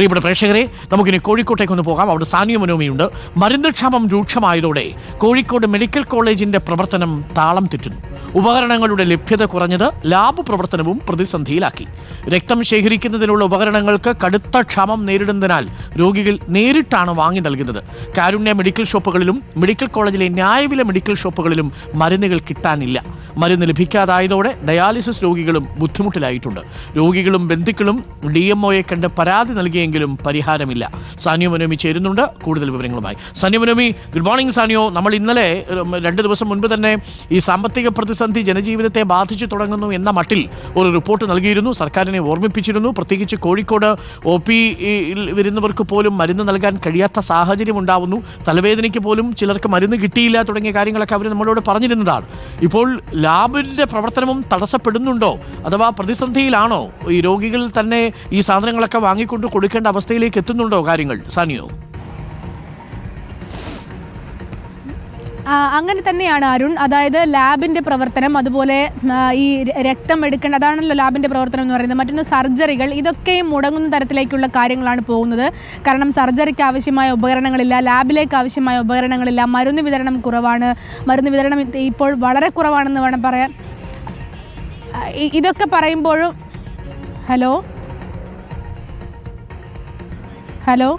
പ്രിയപ്പെട്ട പ്രേക്ഷകരെ നമുക്കിനി കോഴിക്കോട്ടേക്ക് ഒന്ന് പോകാം. അവിടെ സാനിയ മനോമിയുണ്ട്. മരുന്ന് ക്ഷാമം രൂക്ഷമായതോടെ കോഴിക്കോട് മെഡിക്കൽ കോളേജിന്റെ പ്രവർത്തനം താളം തെറ്റുന്നു. ഉപകരണങ്ങളുടെ ലഭ്യത കുറഞ്ഞത് ലാബ് പ്രവർത്തനവും പ്രതിസന്ധിയിലാക്കി. രക്തം ശേഖരിക്കുന്നതിനുള്ള ഉപകരണങ്ങൾക്ക് കടുത്ത ക്ഷാമം നേരിടുന്നതിനാൽ രോഗികൾ നേരിട്ടാണ് വാങ്ങി നൽകുന്നത്. കാരുണ്യ മെഡിക്കൽ ഷോപ്പുകളിലും മെഡിക്കൽ കോളേജിലെ ന്യായവില മെഡിക്കൽ ഷോപ്പുകളിലും മരുന്നുകൾ കിട്ടാനില്ല. മരുന്ന് ലഭിക്കാതായതോടെ ഡയാലിസിസ് രോഗികളും ബുദ്ധിമുട്ടിലായിട്ടുണ്ട്. രോഗികളും ബന്ധുക്കളും ഡി എം ഒയെ കണ്ട് പരാതി നൽകിയെങ്കിലും പരിഹാരമില്ല. സാനിയോ മനോമി ചേരുന്നുണ്ട്. കൂടുതൽ വിവരങ്ങളുമായി. Saniyo Manomi good morning Saniyo. നമ്മൾ ഇന്നലെ രണ്ട് ദിവസം മുൻപ് തന്നെ ഈ സാമ്പത്തിക പ്രതിസന്ധി ജനജീവിതത്തെ ബാധിച്ചു തുടങ്ങുന്നു എന്ന മട്ടിൽ ഒരു റിപ്പോർട്ട് നൽകിയിരുന്നു. സർക്കാരിനെ ഓർമ്മിപ്പിച്ചിരുന്നു. പ്രത്യേകിച്ച് കോഴിക്കോട് ഒ പി വരുന്നവർക്ക് പോലും മരുന്ന് നൽകാൻ കഴിയാത്ത സാഹചര്യം ഉണ്ടാവുന്നു. തലവേദനയ്ക്ക് പോലും ചിലർക്ക് മരുന്ന് കിട്ടിയില്ല തുടങ്ങിയ കാര്യങ്ങളൊക്കെ അവർ നമ്മളോട് പറഞ്ഞിരുന്നതാണ്. ഇപ്പോൾ ലാബിന്റെ പ്രവർത്തനവും തടസ്സപ്പെടുന്നുണ്ടോ? അഥവാ പ്രതിസന്ധിയിലാണോ? ഈ രോഗികൾ തന്നെ ഈ സാധനങ്ങളൊക്കെ വാങ്ങിക്കൊണ്ട് കൊടുക്കേണ്ട അവസ്ഥയിലേക്ക് എത്തുന്നുണ്ടോ കാര്യങ്ങൾ? സാനിയോ? അങ്ങനെ തന്നെയാണ് അരുൺ. അതായത് ലാബിന്റെ പ്രവർത്തനം അതുപോലെ ഈ രക്തം എടുക്കേണ്ട അതാണല്ലോ ലാബിന്റെ പ്രവർത്തനം എന്ന് പറയുന്നത്. മറ്റൊന്ന് സർജറികൾ. ഇതൊക്കെയും മുടങ്ങുന്ന തരത്തിലേക്കുള്ള കാര്യങ്ങളാണ് പോകുന്നത്. കാരണം സർജറിക്ക് ആവശ്യമായ ഉപകരണങ്ങളില്ല ലാബിലേക്ക് ആവശ്യമായ ഉപകരണങ്ങളില്ല. മരുന്ന് വിതരണം കുറവാണ്. മരുന്ന് വിതരണം ഇപ്പോൾ വളരെ കുറവാണെന്ന് വേണം പറയാൻ. ഇതൊക്കെ പറയുമ്പോഴും ഹലോ? ഹലോ?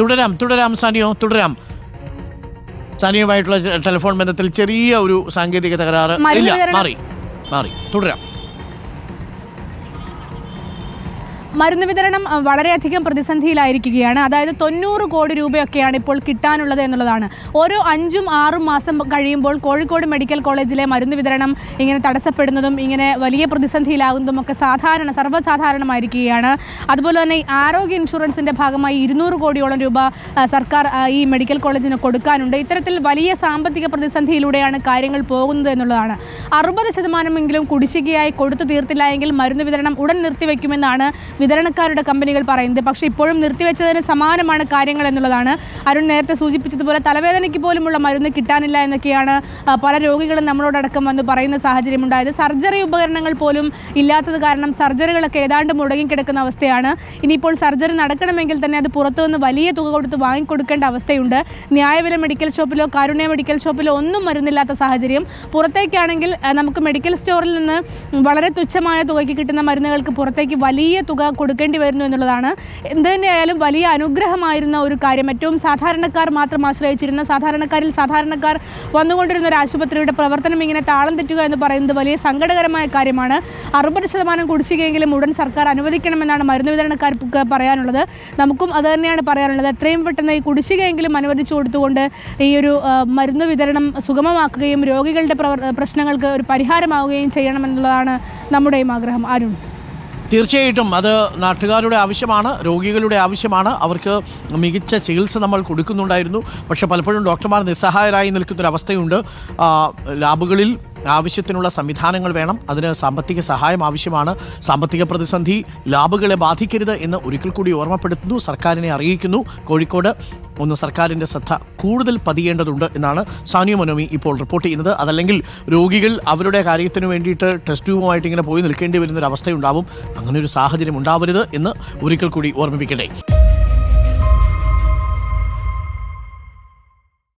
തുടരാം തുടരാം സാനിയോ തുടരാം. സാനിയുമായിട്ടുള്ള ടെലിഫോൺ ബന്ധത്തിൽ ചെറിയ ഒരു സാങ്കേതിക തകരാറ് ഇല്ല. മാറി മാറി. തുടരാം. മരുന്ന് വിതരണം വളരെയധികം പ്രതിസന്ധിയിലായിരിക്കുകയാണ്. അതായത് തൊണ്ണൂറ് കോടി രൂപയൊക്കെയാണ് ഇപ്പോൾ കിട്ടാനുള്ളത് എന്നുള്ളതാണ്. ഓരോ അഞ്ചും ആറും മാസം കഴിയുമ്പോൾ കോഴിക്കോട് മെഡിക്കൽ കോളേജിലെ മരുന്ന് വിതരണം ഇങ്ങനെ തടസ്സപ്പെടുന്നതും ഇങ്ങനെ വലിയ പ്രതിസന്ധിയിലാകുന്നതും ഒക്കെ സാധാരണ സർവസാധാരണമായിരിക്കുകയാണ്. അതുപോലെ തന്നെ ആരോഗ്യ ഇൻഷുറൻസിന്റെ ഭാഗമായി ഇരുന്നൂറ് കോടിയോളം രൂപ സർക്കാർ ഈ മെഡിക്കൽ കോളേജിന് കൊടുക്കാനുണ്ട്. ഇത്തരത്തിൽ വലിയ സാമ്പത്തിക പ്രതിസന്ധിയിലൂടെയാണ് കാര്യങ്ങൾ പോകുന്നത് എന്നുള്ളതാണ്. അറുപത് ശതമാനമെങ്കിലും കുടിശ്ശികയായി കൊടുത്തു തീർത്തില്ല എങ്കിൽ മരുന്ന് വിതരണം ഉടൻ നിർത്തിവെക്കുമെന്നാണ് വിതരണക്കാരുടെ കമ്പനികൾ പറയുന്നത്. പക്ഷേ ഇപ്പോഴും നിർത്തിവെച്ചതിന് സമാനമാണ് കാര്യങ്ങൾ എന്നുള്ളതാണ് അരുൺ നേരത്തെ സൂചിപ്പിച്ചതുപോലെ. തലവേദനയ്ക്ക് പോലുമുള്ള മരുന്ന് കിട്ടാനില്ല എന്നൊക്കെയാണ് പല രോഗികളും നമ്മളോടക്കം വന്ന് പറയുന്ന സാഹചര്യമുണ്ടായത്. സർജറി ഉപകരണങ്ങൾ പോലും ഇല്ലാത്തത് കാരണം സർജറികളൊക്കെ ഏതാണ്ട് മുടങ്ങിക്കിടക്കുന്ന അവസ്ഥയാണ്. ഇനിയിപ്പോൾ സർജറി നടക്കണമെങ്കിൽ തന്നെ അത് പുറത്തുനിന്ന് വലിയ തുക കൊടുത്ത് വാങ്ങിക്കൊടുക്കേണ്ട അവസ്ഥയുണ്ട്. ന്യായവില മെഡിക്കൽ ഷോപ്പിലോ കാരുണ്യ മെഡിക്കൽ ഷോപ്പിലോ ഒന്നും മരുന്നില്ലാത്ത സാഹചര്യം. പുറത്തേക്കാണെങ്കിൽ നമുക്ക് മെഡിക്കൽ സ്റ്റോറിൽ നിന്ന് വളരെ തുച്ഛമായ തുകയ്ക്ക് കിട്ടുന്ന മരുന്നുകൾക്ക് പുറത്തേക്ക് വലിയ തുക കൊടുക്കേണ്ടി വരുന്നു എന്നുള്ളതാണ്. എന്ത് തന്നെയായാലും വലിയ അനുഗ്രഹമായിരുന്ന ഒരു കാര്യം. ഏറ്റവും സാധാരണക്കാർ മാത്രം ആശ്രയിച്ചിരുന്ന സാധാരണക്കാരിൽ സാധാരണക്കാർ വന്നുകൊണ്ടിരുന്ന ഒരു ആശുപത്രിയുടെ പ്രവർത്തനം ഇങ്ങനെ താളം തെറ്റുക എന്ന് പറയുന്നത് വലിയ സങ്കടകരമായ കാര്യമാണ്. അറുപത് ശതമാനം കുടിശ്ശികയെങ്കിലും ഉടൻ സർക്കാർ അനുവദിക്കണമെന്നാണ് മരുന്ന് വിതരണക്കാർക്ക് പറയാനുള്ളത്. നമുക്കും അത് തന്നെയാണ് പറയാനുള്ളത്. എത്രയും പെട്ടെന്ന് ഈ കുടിശ്ശികയെങ്കിലും അനുവദിച്ചു കൊടുത്തുകൊണ്ട് ഈ ഒരു മരുന്ന് വിതരണം സുഗമമാക്കുകയും രോഗികളുടെ പ്രശ്നങ്ങൾക്ക് ഒരു പരിഹാരമാവുകയും ചെയ്യണമെന്നുള്ളതാണ് നമ്മുടെയും ആഗ്രഹം. അരുൺ. തീർച്ചയായിട്ടും അത് നാട്ടുകാരുടെ ആവശ്യമാണ് രോഗികളുടെ ആവശ്യമാണ്. അവർക്ക് മികച്ച ചികിത്സ നമ്മൾ കൊടുക്കുന്നുണ്ടായിരുന്നു. പക്ഷെ പലപ്പോഴും ഡോക്ടർമാർ നിസ്സഹായരായി നിൽക്കുന്നൊരവസ്ഥയുണ്ട് ലാബുകളിൽ ആവശ്യത്തിനുള്ള സംവിധാനങ്ങൾ വേണം. അതിന് സാമ്പത്തിക സഹായം ആവശ്യമാണ്. സാമ്പത്തിക പ്രതിസന്ധി ലാബുകളെ ബാധിക്കരുത് എന്ന് ഒരിക്കൽ കൂടി ഓർമ്മപ്പെടുത്തുന്നു. സർക്കാരിനെ അറിയിക്കുന്നു. കോഴിക്കോട് ഒന്ന് സർക്കാരിന്റെ ശ്രദ്ധ കൂടുതൽ പതിയേണ്ടതുണ്ട് എന്നാണ് സാനിയ മനോമി ഇപ്പോൾ റിപ്പോർട്ട് ചെയ്യുന്നത്. അതല്ലെങ്കിൽ രോഗികൾ അവരുടെ കാര്യത്തിന് വേണ്ടിയിട്ട് ടെസ്റ്റ് ട്യൂബുമായിട്ട് ഇങ്ങനെ പോയി നിൽക്കേണ്ടി വരുന്ന ഒരു അവസ്ഥയുണ്ടാവും അങ്ങനെ ഒരു സാഹചര്യം ഉണ്ടാവരുത് എന്ന് ഒരിക്കൽ കൂടി ഓർമ്മിപ്പിക്കട്ടെ.